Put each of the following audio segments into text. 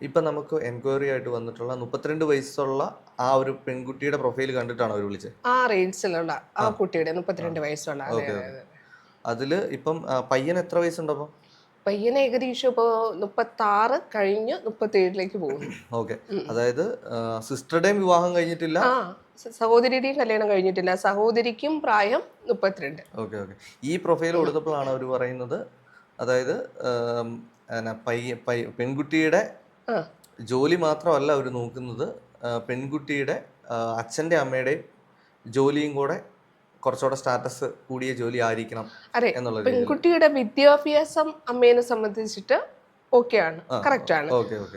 ഇപ്പൊ നമുക്ക് എൻക്വയറി ആയിട്ട് വന്നിട്ടുള്ള മുപ്പത്തിരണ്ട് വയസ്സുള്ള ആ ഒരു പെൺകുട്ടിയുടെ പ്രൊഫൈൽ കണ്ടിട്ടാണ് അവർ വിളിച്ചത് ആ റേഞ്ചിലുള്ള ആ കുട്ടിയുടെ മുപ്പത്തിരണ്ട് വയസ്സുള്ള. അതെ അതിൽ ഇപ്പം ആ, പയ്യൻ എത്ര വയസ്സുണ്ടപ്പോൾ പയ്യന് ഏകദേശം ഇപ്പോൾ മുപ്പത്തി ആറ് കഴിഞ്ഞ് മുപ്പത്തി ഏഴിലേക്ക് പോകുന്നു. ഓക്കെ. അതായത് സിസ്റ്ററുടെയും വിവാഹം കഴിഞ്ഞിട്ടില്ല? ആ സ- സഹോദരിയുടെയും കല്യാണം കഴിഞ്ഞിട്ടില്ല. സഹോദരിക്കും പ്രായം മുപ്പത്തിരണ്ട്. Okay okay. ഈ പ്രൊഫൈൽ കൊടുത്തപ്പോഴാണ് അവർ പറയുന്നത് അതായത് ആം, എന്നാ, പയ്യ പയ്യ പെൺകുട്ടിയുടെ ജോലി മാത്രമല്ല അവർ നോക്കുന്നത് പെൺകുട്ടിയുടെ അച്ഛന്റെ അമ്മയുടെയും ജോലിയും കൂടെ കുറച്ചുകൂടെ സ്റ്റാറ്റസ് കൂടിയ ജോലി ആയിരിക്കണം അതെ പെൺകുട്ടിയുടെ വിദ്യാഭ്യാസം അമ്മേനെ സംബന്ധിച്ചിട്ട് ഓക്കെ ആണ് കറക്റ്റ് ആണ്.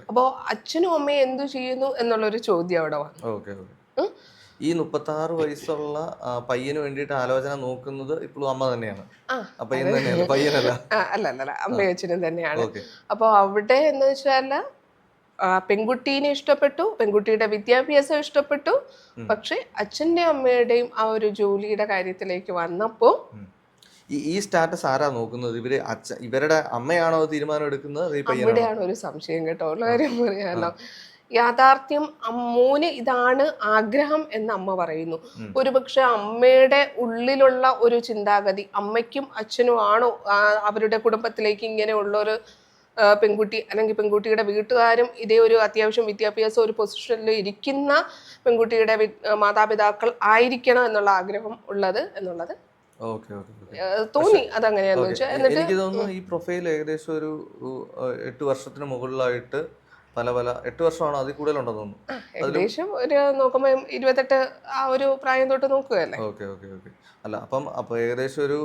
അപ്പോൾ അച്ഛനും അമ്മയും എന്തു ചെയ്യുന്നു എന്നുള്ളൊരു ചോദ്യം അവിടെ വന്നു. ഈ മുപ്പത്തി ആറ് വയസ്സുള്ള പയ്യന് വേണ്ടിയിട്ട് ആലോചന നോക്കുന്നത് ഇപ്പോഴും അമ്മ തന്നെയാണ്. പയ്യൻ പയ്യനല്ല. ആ, അല്ല അല്ല അമ്മയും അച്ഛനും തന്നെയാണ്. അപ്പൊ അപ്പോൾ അവിടെ എന്ന് വെച്ചാൽ പെൺകുട്ടീനെ ഇഷ്ടപ്പെട്ടു പെൺകുട്ടിയുടെ വിദ്യാഭ്യാസം ഇഷ്ടപ്പെട്ടു. പക്ഷെ അച്ഛന്റെ അമ്മയുടെയും ആ ഒരു ജോലിയുടെ കാര്യത്തിലേക്ക് വന്നപ്പോൾ ഈ ഈ സ്റ്റാറ്റസ് ആരാ നോക്കുന്നത്? ഇവർ അച്ഛ ഇവരുടെ അമ്മയാണോ തീരുമാനം എടുക്കുന്നത്? ഇവിടെയാണ് അവിടെയാണ് ഒരു സംശയം കേട്ടോ. ഉള്ള കാര്യം പറയാലോ. യാഥാർത്ഥ്യം അമ്മൂന് ഇതാണ് ആഗ്രഹം എന്ന് അമ്മ പറയുന്നു. ഒരുപക്ഷെ അമ്മയുടെ ഉള്ളിലുള്ള ഒരു ചിന്താഗതി അമ്മയ്ക്കും അച്ഛനും ആണോ അവരുടെ കുടുംബത്തിലേക്ക് ഇങ്ങനെയുള്ള ഒരു പെൺകുട്ടി അല്ലെങ്കിൽ പെൺകുട്ടിയുടെ വീട്ടുകാരും ഇതേ ഒരു അത്യാവശ്യം വിദ്യാഭ്യാസ ഒരു പൊസിഷനിൽ ഇരിക്കുന്ന പെൺകുട്ടിയുടെ മാതാപിതാക്കൾ ആയിരിക്കണം എന്നുള്ള ആഗ്രഹം ഉള്ളത് എന്നുള്ളത്. തോന്നി അതങ്ങനെയാന്ന് വെച്ചാൽ എന്നിട്ട് എനിക്ക് തോന്നുന്നു ഈ പ്രൊഫൈൽ ഏകദേശം ഒരു എട്ട് വർഷത്തിന് മുകളിലായിട്ട് പല പല എട്ട് വർഷമാണോ അതിൽ കൂടുതലുണ്ടെന്ന് തോന്നുന്നു. ഏകദേശം ഒരു നോക്കുമ്പോൾ ഇരുപത്തെട്ട് ആ ഒരു പ്രായം തൊട്ട് നോക്കുകയല്ലേ? Okay okay okay. അല്ല അപ്പം അപ്പൊ ഏകദേശം ഒരു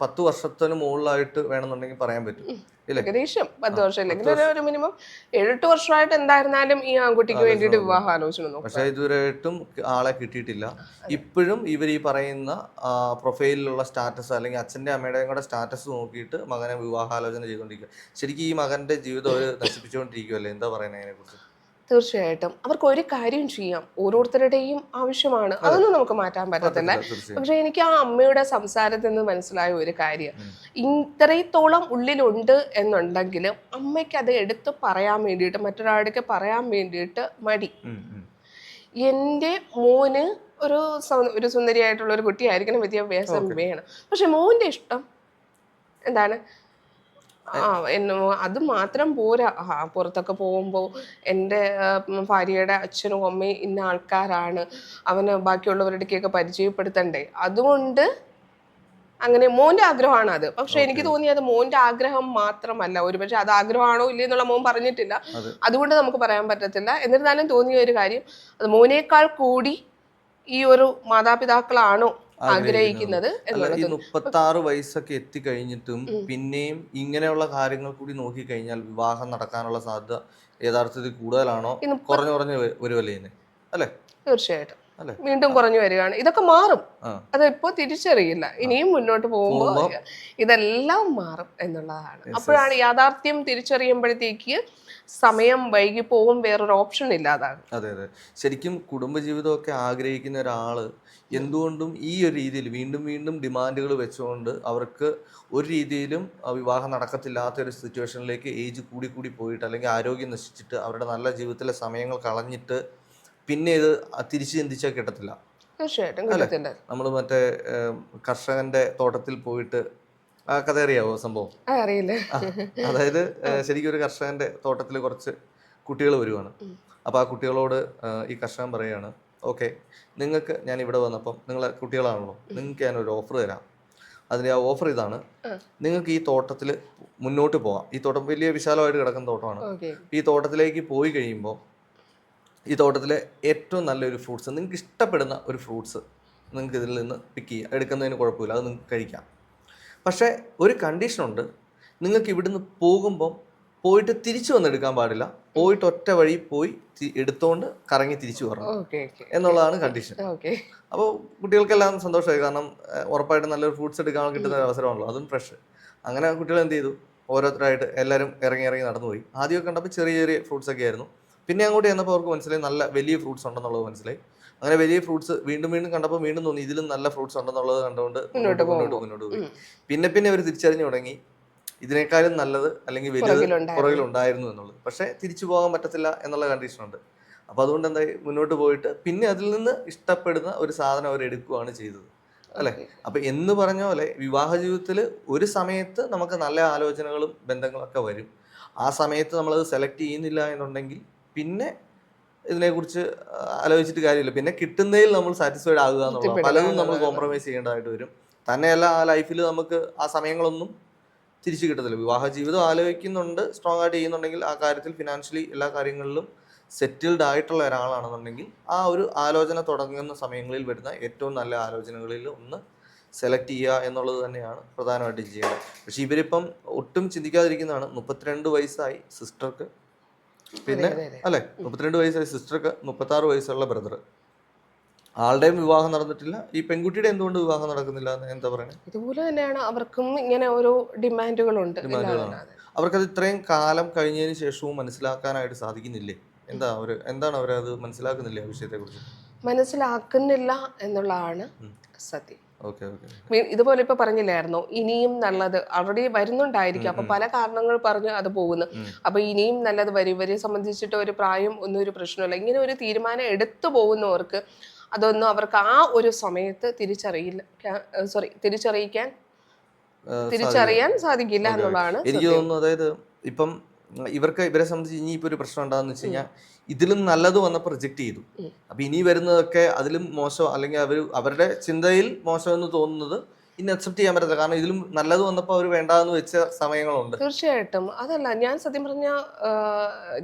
പത്ത് വർഷത്തിന് മുകളിലായിട്ട് വേണമെന്നുണ്ടെങ്കിൽ പറയാൻ പറ്റും. ഏകദേശം പത്ത് വർഷം. ഇല്ലെങ്കിൽ ഒരു- മിനിമം ഏഴെട്ട് വർഷമായിട്ട് എന്തായിരുന്നാലും ഈ ആൺകുട്ടിക്ക് വേണ്ടിയിട്ട് വിവാഹ ആലോചന പക്ഷേ പക്ഷെ ഇതുവരെയായിട്ടും ആളെ കിട്ടിയിട്ടില്ല. ഇപ്പോഴും ഇവർ ഈ പറയുന്ന പ്രൊഫൈലിലുള്ള സ്റ്റാറ്റസ് അല്ലെങ്കിൽ അച്ഛന്റെ അമ്മയുടെയും കൂടെ സ്റ്റാറ്റസ് നോക്കിയിട്ട് മകനെ വിവാഹാലോചന ചെയ്തുകൊണ്ടിരിക്കുക. ശരിക്കും ഈ മകന്റെ ജീവിതം അവർ നശിപ്പിച്ചുകൊണ്ടിരിക്കുമല്ലേ എന്താ പറയുന്നത് അതിനെക്കുറിച്ച്? തീർച്ചയായിട്ടും. അവർക്ക് ഒരു കാര്യം ചെയ്യാം. ഓരോരുത്തരുടെയും ആവശ്യമാണ്. അതൊന്നും നമുക്ക് മാറ്റാൻ പറ്റത്തില്ല. പക്ഷെ എനിക്ക് ആ അമ്മയുടെ സംസാരത്തിൽ നിന്ന് മനസ്സിലായ ഒരു കാര്യം. ഇത്രത്തോളം ഉള്ളിലുണ്ട് എന്നുണ്ടെങ്കിൽ അമ്മയ്ക്ക് അത് എടുത്ത് പറയാൻ വേണ്ടിയിട്ട് മറ്റൊരാൾക്ക് പറയാൻ വേണ്ടിയിട്ട് മടി. എന്റെ മോന് ഒരു ഒരു സുന്ദരിയായിട്ടുള്ള ഒരു കുട്ടിയായിരിക്കണം വിദ്യാഭ്യാസം വേണം. പക്ഷെ മോന്റെ ഇഷ്ടം എന്താണ്? ആ എന്നെ അത് മാത്രം പോരാ. പുറത്തൊക്കെ പോകുമ്പോൾ എന്റെ ഭാര്യയുടെ അച്ഛനും അമ്മയും ഇന്ന ആൾക്കാരാണ്. അവന് ബാക്കിയുള്ളവരുടെയൊക്കെ പരിചയപ്പെടുത്തണ്ടേ? അതുകൊണ്ട് അങ്ങനെ മോന്റെ ആഗ്രഹമാണ് അത്. പക്ഷെ എനിക്ക് തോന്നി അത് മോന്റെ ആഗ്രഹം മാത്രമല്ല. ഒരുപക്ഷെ അത് ആഗ്രഹമാണോ ഇല്ലേ എന്നുള്ള മോൻ പറഞ്ഞിട്ടില്ല. അതുകൊണ്ട് നമുക്ക് പറയാൻ പറ്റത്തില്ല. എന്നിരുന്നാലും തോന്നിയ ഒരു കാര്യം അത് മോനേക്കാൾ കൂടി ഈ ഒരു മാതാപിതാക്കളാണോ ആഗ്രഹിക്കുന്നത്. ഈ മുപ്പത്തി ആറ് വയസ്സൊക്കെ എത്തിക്കഴിഞ്ഞിട്ടും പിന്നെയും ഇങ്ങനെയുള്ള കാര്യങ്ങൾ കൂടി നോക്കിക്കഴിഞ്ഞാൽ വിവാഹം നടക്കാനുള്ള സാധ്യത യഥാർത്ഥത്തിൽ കൂടുതലാണോ? കുറഞ്ഞു കുറഞ്ഞു ഒരു വരുമല്ലേ അല്ലേ? തീർച്ചയായിട്ടും? വീണ്ടും കുറഞ്ഞു വരികയാണ്. ഇതൊക്കെ മാറും. അതിപ്പോ അത് ഇപ്പോൾ തിരിച്ചറിയില്ല. ഇനിയും മുന്നോട്ട് പോകുമ്പോൾ പോകുമ്പോ- ഇതെല്ലാം മാറും എന്നുള്ളതാണ്. അപ്പോഴാണ് യാഥാർത്ഥ്യം തിരിച്ചറിയുമ്പോഴത്തേക്ക് സമയം വൈകി പോകും വേറൊരു ഓപ്ഷൻ ഇല്ലാതാണ് അതെ അതെ. ശരിക്കും കുടുംബജീവിതമൊക്കെ ആഗ്രഹിക്കുന്ന ഒരാൾ എന്തുകൊണ്ടും ഈ ഒരു രീതിയിൽ വീണ്ടും വീണ്ടും ഡിമാൻഡുകൾ വെച്ചുകൊണ്ട് അവർക്ക് ഒരു രീതിയിലും വിവാഹം നടക്കത്തില്ലാത്ത ഒരു സിറ്റുവേഷനിലേക്ക് ഏജ് കൂടി കൂടി പോയിട്ട് അല്ലെങ്കിൽ ആരോഗ്യം നശിച്ചിട്ട് അവരുടെ നല്ല ജീവിതത്തിലെ സമയങ്ങൾ കളഞ്ഞിട്ട് പിന്നെ ഇത് തിരിച്ചു ചിന്തിച്ചാൽ കിട്ടത്തില്ല. തീർച്ചയായിട്ടും കിട്ടത്തില്ല. നമ്മൾ മറ്റേ കർഷകന്റെ തോട്ടത്തിൽ പോയിട്ട് ആ കഥ അറിയാവോ സംഭവം? അറിയില്ലേ. അതായത് ശരിക്കും ഒരു കർഷകന്റെ തോട്ടത്തിൽ കുറച്ച് കുട്ടികൾ വരുവാണ്. അപ്പോൾ ആ കുട്ടികളോട് ഈ കർഷകൻ പറയുകയാണ് ഓക്കെ നിങ്ങൾക്ക് ഞാൻ ഇവിടെ വന്നപ്പം നിങ്ങളെ കുട്ടികളാണല്ലോ നിങ്ങൾക്ക് ഞാൻ ഒരു ഓഫർ തരാം. അതിന് ആ ഓഫർ ഇതാണ്. നിങ്ങൾക്ക് ഈ തോട്ടത്തിൽ മുന്നോട്ട് പോകാം. ഈ തോട്ടം വലിയ വിശാലമായിട്ട് കിടക്കുന്ന തോട്ടമാണ്. ഈ തോട്ടത്തിലേക്ക് പോയി കഴിയുമ്പോൾ ഈ തോട്ടത്തിലെ ഏറ്റവും നല്ലൊരു ഫ്രൂട്ട്സ് നിങ്ങൾക്ക് ഇഷ്ടപ്പെടുന്ന ഒരു ഫ്രൂട്ട്സ് നിങ്ങൾക്ക് ഇതിൽ നിന്ന് പിക്ക് ചെയ്യാം. എടുക്കുന്നതിന് കുഴപ്പമില്ല അത് നിങ്ങൾക്ക് കഴിക്കാം. പക്ഷേ ഒരു കണ്ടീഷനുണ്ട് നിങ്ങൾക്ക് ഇവിടുന്ന് പോകുമ്പം പോയിട്ട് തിരിച്ചു വന്നെടുക്കാൻ പാടില്ല. പോയിട്ട് ഒറ്റ വഴി പോയി എടുത്തുകൊണ്ട് എടുത്തോണ്ട് കറങ്ങി തിരിച്ചു വരണം. എന്നുള്ളതാണ് കണ്ടീഷൻ ഓക്കെ അപ്പോൾ കുട്ടികൾക്കെല്ലാം സന്തോഷമായി. കാരണം ഉറപ്പായിട്ട് ഉറപ്പായിട്ടും നല്ലൊരു ഫ്രൂട്ട്സ് എടുക്കാൻ കിട്ടുന്ന ഒരു അവസരമാണല്ലോ. അതും ഫ്രഷ് അങ്ങനെ കുട്ടികൾ എന്ത് ചെയ്തു? ഓരോരുത്തരായിട്ട് എല്ലാവരും ഇറങ്ങി ഇറങ്ങി നടന്നുപോയി. ആദ്യമൊക്കെ കണ്ടപ്പോൾ ചെറിയ ചെറിയ ഫ്രൂട്ട്സ് ഒക്കെ ആയിരുന്നു. പിന്നെ അങ്ങോട്ട് ചെന്നപ്പോൾ അവർക്ക് മനസ്സിലായി നല്ല വലിയ ഫ്രൂട്ട്സ് ഉണ്ടെന്നുള്ളത് മനസ്സിലായി. അങ്ങനെ വലിയ ഫ്രൂട്ട്സ് വീണ്ടും വീണ്ടും കണ്ടപ്പോൾ വീണ്ടും തോന്നി ഇതിലും നല്ല ഫ്രൂട്ട്സ് ഉണ്ടെന്നുള്ളത് കണ്ടുകൊണ്ട് മുന്നോട്ട് മുന്നോട്ട് മുന്നോട്ട് പോയി പിന്നെ പിന്നെ അവർ തിരിച്ചറിഞ്ഞു തുടങ്ങി. ഇതിനേക്കാളും നല്ലത് അല്ലെങ്കിൽ വലിയ പുറകിലുണ്ടായിരുന്നു. എന്നുള്ളത്. പക്ഷേ തിരിച്ചു പോകാൻ പറ്റത്തില്ല എന്നുള്ള കണ്ടീഷനുണ്ട് അപ്പോൾ അതുകൊണ്ട് എന്തായി? മുന്നോട്ട് പോയിട്ട് പിന്നെ അതിൽ നിന്ന് ഇഷ്ടപ്പെടുന്ന ഒരു സാധനം അവർ എടുക്കുകയാണ് ചെയ്തത്. അല്ലേ? അപ്പൊ എന്ന് പറഞ്ഞ പോലെ വിവാഹ ജീവിതത്തിൽ ഒരു സമയത്ത് നമുക്ക് നല്ല ആലോചനകളും ബന്ധങ്ങളൊക്കെ വരും. ആ സമയത്ത് നമ്മളത് സെലക്ട് ചെയ്യുന്നില്ല എന്നുണ്ടെങ്കിൽ പിന്നെ ഇതിനെക്കുറിച്ച് ആലോചിച്ചിട്ട് കാര്യമില്ല. പിന്നെ കിട്ടുന്നതിൽ നമ്മൾ സാറ്റിസ്ഫൈഡ് ആകുക എന്നുള്ളത് പലതും നമ്മൾ കോംപ്രമൈസ് ചെയ്യേണ്ടതായിട്ട് വരും. തന്നെയല്ല ആ ലൈഫിൽ നമുക്ക് ആ സമയങ്ങളൊന്നും തിരിച്ചു കിട്ടത്തില്ല. വിവാഹ ജീവിതം ആലോചിക്കുന്നുണ്ട് സ്ട്രോങ് ആയിട്ട് ചെയ്യുന്നുണ്ടെങ്കിൽ ആ കാര്യത്തിൽ ഫിനാൻഷ്യലി എല്ലാ കാര്യങ്ങളിലും സെറ്റിൽഡ് ആയിട്ടുള്ള ഒരാളാണെന്നുണ്ടെങ്കിൽ ആ ഒരു ആലോചന തുടങ്ങുന്ന സമയങ്ങളിൽ വരുന്ന ഏറ്റവും നല്ല ആലോചനകളിൽ ഒന്ന് സെലക്ട് ചെയ്യുക എന്നുള്ളത് തന്നെയാണ് പ്രധാനമായിട്ടും ചെയ്യേണ്ടത്. പക്ഷേ ഇവരിപ്പം ഒട്ടും ചിന്തിക്കാതിരിക്കുന്നതാണ്. മുപ്പത്തിരണ്ട് വയസ്സായി സിസ്റ്റർക്ക് പിന്നെ. അല്ലെ? മുപ്പത്തിരണ്ട് വയസ്സായ സിസ്റ്റർക്ക് മുപ്പത്തി ആറ് വയസ്സുള്ള ബ്രദർ ആളുടെയും വിവാഹം നടന്നിട്ടില്ല. ഈ പെൺകുട്ടിയുടെ എന്തുകൊണ്ട് വിവാഹം നടക്കുന്നില്ല എന്ന് എന്താ പറയുന്നത് ഇതുപോലെ തന്നെയാണ് അവർക്കും ഇങ്ങനെ ഓരോ ഡിമാൻഡുകളുണ്ട്. അവർക്കത് ഇത്രയും കാലം കഴിഞ്ഞതിന് ശേഷവും മനസ്സിലാക്കാനായിട്ട് സാധിക്കുന്നില്ലേ? എന്താ അവർ എന്താണ് അവരത് മനസ്സിലാക്കുന്നില്ലേ ആ വിഷയത്തെക്കുറിച്ച്? മനസ്സിലാക്കുന്നില്ല എന്നുള്ളതാണ് സത്യം. Okay okay. മീ- ഇതുപോലെ ഇപ്പൊ പറഞ്ഞില്ലായിരുന്നു ഇനിയും നല്ലത് ഓൾറെഡി വരുന്നുണ്ടായിരിക്കും. അപ്പൊ പല കാരണങ്ങൾ പറഞ്ഞ് അത് പോകുന്നു. അപ്പൊ ഇനിയും നല്ലത് വരും. ഇവരെ സംബന്ധിച്ചിട്ട് ഒരു പ്രായം ഒന്നും ഒരു പ്രശ്നമില്ല. ഇങ്ങനെ ഒരു തീരുമാനം എടുത്തു പോകുന്നവർക്ക് അതൊന്നും അവർക്ക് ആ ഒരു സമയത്ത് തിരിച്ചറിയില്ല സോറി തിരിച്ചറിയിക്കാൻ തിരിച്ചറിയാൻ സാധിക്കില്ല. എന്നുള്ളതാണ് എനിക്ക് തോന്നുന്നു അതായത് ഇപ്പം ഇവർക്ക് ഇവരെ സംബന്ധിച്ച് ഇനി ഇപ്പൊ ഒരു പ്രശ്നം ഉണ്ടാകുന്ന വെച്ച് കഴിഞ്ഞാൽ ഇതിലും നല്ലത് വന്നപ്പോൾ റിജക്ട് ചെയ്തു. അപ്പോൾ അപ്പൊ ഇനി വരുന്നതൊക്കെ അതിലും മോശം അല്ലെങ്കിൽ അവർ അവരുടെ ചിന്തയിൽ മോശമെന്ന് എന്ന് തോന്നുന്നത് ഇനി അക്സെപ്റ്റ് ചെയ്യാൻ പറ്റത്തില്ല. കാരണം ഇതിലും നല്ലത് വന്നപ്പോൾ അവർ വേണ്ടാന്ന് വെച്ച സമയങ്ങളുണ്ട്. തീർച്ചയായിട്ടും. അതല്ല ഞാൻ സത്യം പറഞ്ഞ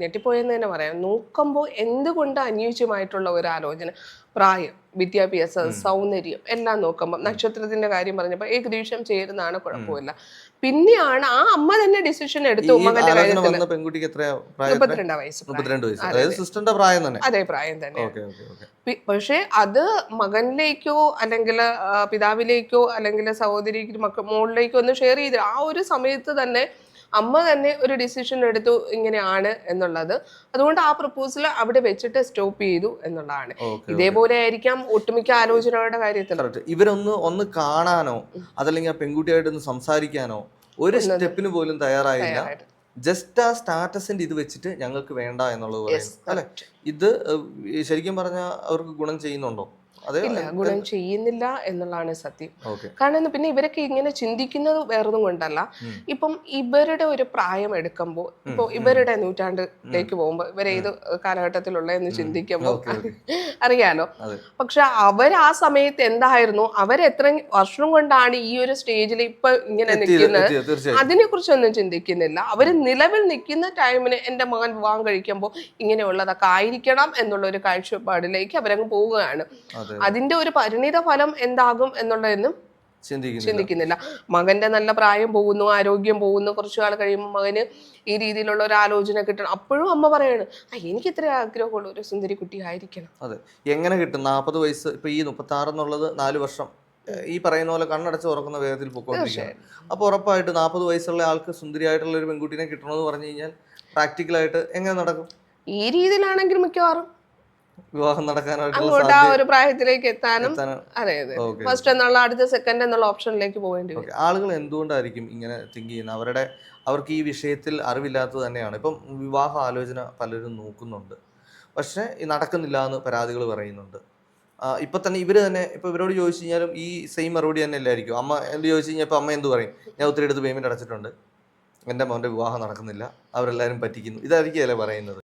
ഞെട്ടിപ്പോയെന്ന് തന്നെ പറയാം. നോക്കുമ്പോൾ എന്തുകൊണ്ട് അനുയോജ്യമായിട്ടുള്ള ഒരു ആലോചന? പ്രായം വിദ്യാഭ്യാസം സൗന്ദര്യം എല്ലാം നോക്കുമ്പോൾ നക്ഷത്രത്തിന്റെ കാര്യം പറഞ്ഞപ്പോൾ ഏകദേശം ചേരുന്നതാണ് കുഴപ്പമില്ല. പിന്നെയാണ് ആ അമ്മ തന്നെ ഡിസിഷൻ എടുത്ത് കാര്യത്തിൽ പെൺകുട്ടിക്ക്? മുപ്പത്തിരണ്ടാം വയസ്സ് സിസ്റ്ററിന്റെ പ്രായം തന്നെ. അതേ പ്രായം തന്നെ. പക്ഷേ അത് മകനിലേക്കോ അല്ലെങ്കിൽ പിതാവിലേക്കോ അല്ലെങ്കിൽ സഹോദരിക്ക് മക്ക മോളിലേക്കോ ഒന്ന് ഷെയർ ചെയ്ത് ആ ഒരു സമയത്ത് തന്നെ അമ്മ തന്നെ ഒരു ഡിസിഷൻ എടുത്തു ഇങ്ങനെയാണ് എന്നുള്ളത്. അതുകൊണ്ട് ആ പ്രപ്പോസൽ അവിടെ വെച്ചിട്ട് സ്റ്റോപ്പ് ചെയ്തു എന്നുള്ളതാണ്. ഇതേപോലെ ആയിരിക്കാം ഒട്ടുമിക്ക ആലോചനകളുടെ കാര്യത്തിൽ. ഇവരൊന്ന് ഒന്ന് കാണാനോ അതല്ലെങ്കിൽ ആ പെൺകുട്ടിയായിട്ട് ഒന്ന് സംസാരിക്കാനോ ഒരു സ്റ്റെപ്പിന് പോലും തയ്യാറായില്ല. ജസ്റ്റ് ആ സ്റ്റാറ്റസിന്റെ ഇത് വെച്ചിട്ട് ഞങ്ങൾക്ക് വേണ്ട എന്നുള്ളത് അല്ലെ? ഇത് ശരിക്കും പറഞ്ഞാൽ അവർക്ക് ഗുണം ചെയ്യുന്നുണ്ടോ? ഇല്ല ഗുണം ചെയ്യുന്നില്ല എന്നുള്ളതാണ് സത്യം. കാരണം പിന്നെ ഇവരൊക്കെ ഇങ്ങനെ ചിന്തിക്കുന്നത് വേറൊന്നും കൊണ്ടല്ല. ഇപ്പം ഇവരുടെ ഒരു പ്രായം എടുക്കുമ്പോൾ ഇപ്പൊ ഇവരുടെ നൂറ്റാണ്ടിലേക്ക് പോകുമ്പോൾ ഇവരേത് ഏത് കാലഘട്ടത്തിലുള്ള എന്ന് ചിന്തിക്കുമ്പോൾ. അറിയാലോ. പക്ഷെ അവർ ആ സമയത്ത് എന്തായിരുന്നു? അവരെത്ര വർഷം കൊണ്ടാണ് ഈ ഒരു സ്റ്റേജിൽ ഇപ്പൊ ഇങ്ങനെ നിൽക്കുന്നത്? അതിനെ കുറിച്ചൊന്നും ചിന്തിക്കുന്നില്ല. അവർ നിലവിൽ നിൽക്കുന്ന ടൈമിന് എന്റെ മകൻ വിവാഹം കഴിക്കുമ്പോൾ ഇങ്ങനെയുള്ളതൊക്കെ ആയിരിക്കണം എന്നുള്ള ഒരു കാഴ്ചപ്പാടിലേക്ക് അവരങ്ങ് പോവുകയാണ്. അതിന്റെ ഒരു പരിണിത ഫലം എന്താകും എന്നുള്ളതെന്നും ചിന്തിക്കുന്നില്ല. മകന്റെ നല്ല പ്രായം പോകുന്നു ആരോഗ്യം പോകുന്നു കുറച്ചു കാലം കഴിയുമ്പോൾ മകന് ഈ രീതിയിലുള്ള ഒരു ആലോചന കിട്ടണം. അപ്പോഴും അമ്മ പറയാണ് എനിക്ക് ഇത്ര ആഗ്രഹമുള്ള ഒരു സുന്ദരി കുട്ടി ആയിരിക്കണം. അതെ. എങ്ങനെ കിട്ടും? നാൽപ്പത് വയസ്സ് ഇപ്പൊ ഈ മുപ്പത്തി ആറ് എന്നുള്ളത് നാല് വർഷം ഈ പറയുന്ന പോലെ കണ്ണടച്ച് ഉറക്കുന്ന വേഗത്തിൽ പൊക്കോണ്ടിരിക്കുകയാണ് അപ്പൊ ഉറപ്പായിട്ട് നാൽപ്പത് വയസ്സുള്ള ആൾക്ക് സുന്ദരിയായിട്ടുള്ള ഒരു പെൺകുട്ടിനെ കിട്ടണമെന്ന് പറഞ്ഞു കഴിഞ്ഞാൽ പ്രാക്ടിക്കലായിട്ട് എങ്ങനെ നടക്കും? ഈ രീതിയിലാണെങ്കിൽ മിക്കവാറും വിവാഹം നടക്കാനായിട്ട് ആ ഒരു പ്രായത്തിലേക്ക് എത്താനും അതെ അതെ. ഫസ്റ്റ് എന്നുള്ള അടുത്ത സെക്കൻഡ് എന്നുള്ള ഓപ്ഷനിലേക്ക് പോകേണ്ടി വരും. ആളുകൾ എന്തുകൊണ്ടായിരിക്കും ഇങ്ങനെ തിങ്ക് ചെയ്യുന്നത്? അവരുടെ അവർക്ക് ഈ വിഷയത്തിൽ അറിവില്ലാത്തത് തന്നെയാണ്. ഇപ്പം വിവാഹ ആലോചന പലരും നോക്കുന്നുണ്ട്. പക്ഷേ നടക്കുന്നില്ല എന്ന് പരാതികൾ പറയുന്നുണ്ട്. ഇപ്പൊ തന്നെ ഇവർ തന്നെ ഇപ്പൊ ഇവരോട് ചോദിച്ചു കഴിഞ്ഞാലും ഈ സെയിം മറുപടി തന്നെ അല്ലായിരിക്കും. അമ്മ എന്ത് ചോദിച്ചു കഴിഞ്ഞാൽ ഇപ്പൊ അമ്മ എന്ത് പറയും? ഞാൻ ഒത്തിരി എടുത്ത് പേയ്മെന്റ് അടച്ചിട്ടുണ്ട്. എന്റെ മോന്റെ വിവാഹം നടക്കുന്നില്ല. അവരെല്ലാരും പറ്റിക്കുന്നു. ഇതായിരിക്കും അല്ലേ പറയുന്നത്?